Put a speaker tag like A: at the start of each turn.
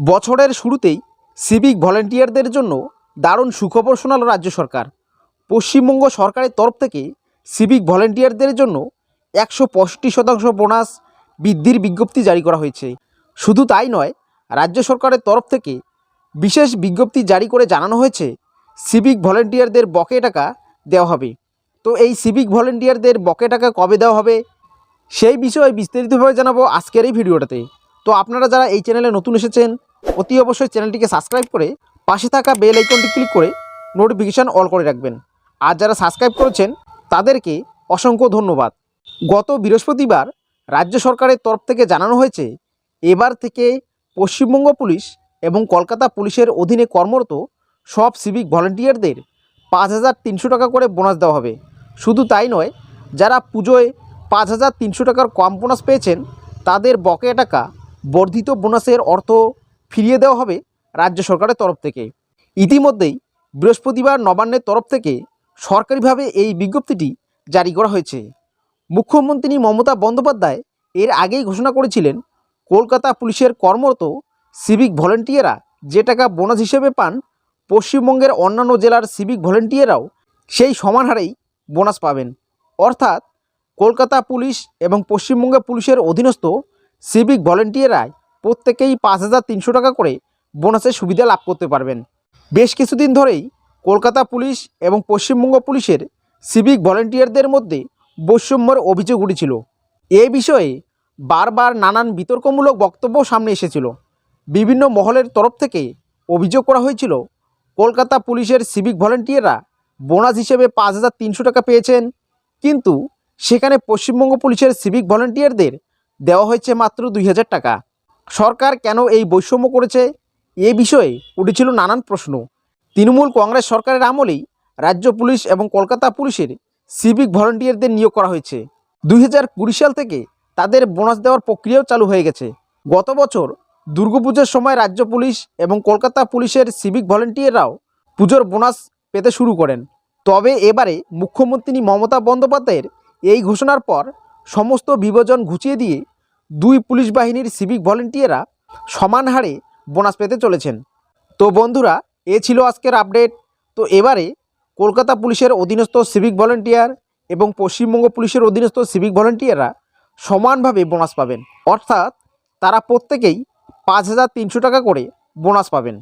A: বছরের শুরুতেই সিভিক ভলেন্টিয়ারদের জন্য দারুণ সুখবর শোনাল রাজ্য সরকার। পশ্চিমবঙ্গ সরকারের তরফ থেকে সিভিক ভলেন্টিয়ারদের জন্য একশো পঁয়ষট্টি শতাংশ বোনাস বৃদ্ধির বিজ্ঞপ্তি জারি করা হয়েছে। শুধু তাই নয়, রাজ্য সরকারের তরফ থেকে বিশেষ বিজ্ঞপ্তি জারি করে জানানো হয়েছে সিভিক ভলেন্টিয়ারদের বকে টাকা দেওয়া হবে। তো এই সিভিক ভলেন্টিয়ারদের বকে টাকা কবে দেওয়া হবে, সেই বিষয়ে বিস্তারিতভাবে জানাব আজকের এই ভিডিওটাতে। তো আপনারা যারা এই চ্যানেলে নতুন এসেছেন অতি অবশ্যই চ্যানেলটিকে সাবস্ক্রাইব করে পাশে থাকা বেল আইকনটি ক্লিক করে নোটিফিকেশান অল করে রাখবেন। আর যারা সাবস্ক্রাইব করেছেন, তাদেরকে অসংখ্য ধন্যবাদ। গত বৃহস্পতিবার রাজ্য সরকারের তরফ থেকে জানানো হয়েছে, এবার থেকে পশ্চিমবঙ্গ পুলিশ এবং কলকাতা পুলিশের অধীনে কর্মরত সব সিভিক ভলেন্টিয়ারদের পাঁচ হাজার তিনশো টাকা করে বোনাস দেওয়া হবে। শুধু তাই নয়, যারা পুজোয় পাঁচ হাজার তিনশো টাকার কম বোনাস পেয়েছেন, তাদের বকেয়া টাকা বর্ধিত বোনাসের অর্থ ফিরিয়ে দেওয়া হবে রাজ্য সরকারের তরফ থেকে। ইতিমধ্যেই বৃহস্পতিবার নবান্নের তরফ থেকে সরকারিভাবে এই বিজ্ঞপ্তিটি জারি করা হয়েছে। মুখ্যমন্ত্রী মমতা বন্দ্যোপাধ্যায় এর আগেই ঘোষণা করেছিলেন, কলকাতা পুলিশের কর্মরত সিভিক ভলেন্টিয়াররা যে টাকা বোনাস হিসেবে পান, পশ্চিমবঙ্গের অন্যান্য জেলার সিভিক ভলেন্টিয়াররাও সেই সমান হারেই বোনাস পাবেন। অর্থাৎ কলকাতা পুলিশ এবং পশ্চিমবঙ্গ পুলিশের অধীনস্থ সিভিক ভলেন্টিয়াররাই প্রত্যেকেই পাঁচ হাজার তিনশো টাকা করে বোনাসের সুবিধা লাভ করতে পারবেন। বেশ কিছুদিন ধরেই কলকাতা পুলিশ এবং পশ্চিমবঙ্গ পুলিশের সিভিক ভলেন্টিয়ারদের মধ্যে বৈষম্যর অভিযোগ উঠেছিল। এ বিষয়ে বারবার নানান বিতর্কমূলক বক্তব্য সামনে এসেছিল। বিভিন্ন মহলের তরফ থেকে অভিযোগ করা হয়েছিল, কলকাতা পুলিশের সিভিক ভলেন্টিয়াররা বোনাস হিসেবে পাঁচ হাজার তিনশো টাকা পেয়েছেন, কিন্তু সেখানে পশ্চিমবঙ্গ পুলিশের সিভিক ভলেন্টিয়ারদের দেওয়া হয়েছে মাত্র দুই হাজার টাকা। সরকার কেন এই বৈষম্য করেছে? এ বিষয়ে উঠেছিল নানান প্রশ্ন। তৃণমূল কংগ্রেস সরকারের আমলেই রাজ্য পুলিশ এবং কলকাতা পুলিশের সিভিক ভলেন্টিয়ারদের নিয়োগ করা হয়েছে। দুই হাজার কুড়ি সাল থেকে তাদের বোনাস দেওয়ার প্রক্রিয়াও চালু হয়ে গেছে। গত বছর দুর্গাপুজোর সময় রাজ্য পুলিশ এবং কলকাতা পুলিশের সিভিক ভলেন্টিয়াররাও পুজোর বোনাস পেতে শুরু করেন। তবে এবারে মুখ্যমন্ত্রী মমতা বন্দ্যোপাধ্যায়ের এই ঘোষণার পর সমস্ত বিভাজন ঘুচিয়ে দিয়ে দুই পুলিশ বাহিনীর সিভিক ভলেন্টিয়াররা সমান হারে বোনাস পেতে চলেছেন। তো বন্ধুরা, এ ছিল আজকের আপডেট। তো এবারে কলকাতা পুলিশের অধীনস্থ সিভিক ভলেন্টিয়ার এবং পশ্চিমবঙ্গ পুলিশের অধীনস্থ সিভিক ভলেন্টিয়াররা সমানভাবে বোনাস পাবেন। অর্থাৎ তারা প্রত্যেকেই পাঁচ হাজার তিনশো টাকা করে বোনাস পাবেন।